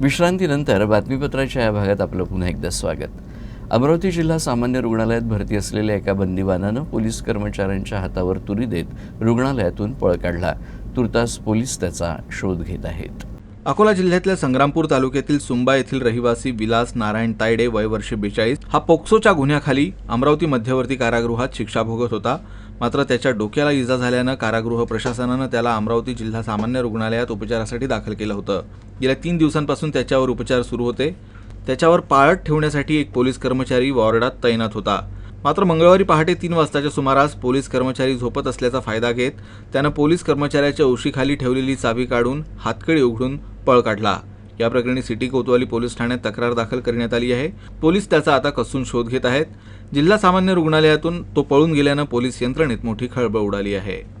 विश्रांतीनंतर बातमीपत्राच्या या भागात आपलं पुन्हा एकदा स्वागत. अमरावती जिल्हा सामान्य रुग्णालयात भरती असलेल्या एका बंदीवानानं पोलीस कर्मचाऱ्यांच्या हातावर तुरी देत रुग्णालयातून पळ काढला. तुर्तास पोलीस त्याचा शोध घेत आहेत. अकोला जिल्ह्यातल्या संग्रामपूर तालुक्यातील सुंबा येथील रहिवासी विलास नारायण तायडे वय बेचाळीस हा पोक्सोच्या गुन्ह्याखाली अमरावती मध्यवर्ती कारागृहात शिक्षा भोगत होता. मात्र त्याच्या डोक्याला इजा झाल्यानं कारागृह प्रशासनानं त्याला अमरावती जिल्हा सामान्य रुग्णालयात उपचारासाठी दाखल केलं होतं. गेल्या तीन दिवसांपासून त्याच्यावर उपचार सुरू होते. त्याच्यावर पाळत ठेवण्यासाठी एक पोलीस कर्मचारी वॉर्डात तैनात होता. मात्र मंगळवारी पहाटे तीन वाजताच्या सुमारास पोलीस कर्मचारी झोपत असल्याचा फायदा घेत त्यानं पोलीस कर्मचाऱ्याच्या उशीखाली ठेवलेली चावी काढून हातकडी उघडून पळ काढला. या प्रकरणी सिटी कोतवाली पोलीस ठाण्यात तक्रार दाखल करण्यात आली आहे. पोलीस त्याचा आता कसून शोध घेत आहेत. जिल्हा सामान्य रुग्णालयातून तो पळून गेल्यानं पोलीस यंत्रणेत मोठी खळबळ उडाली आहे.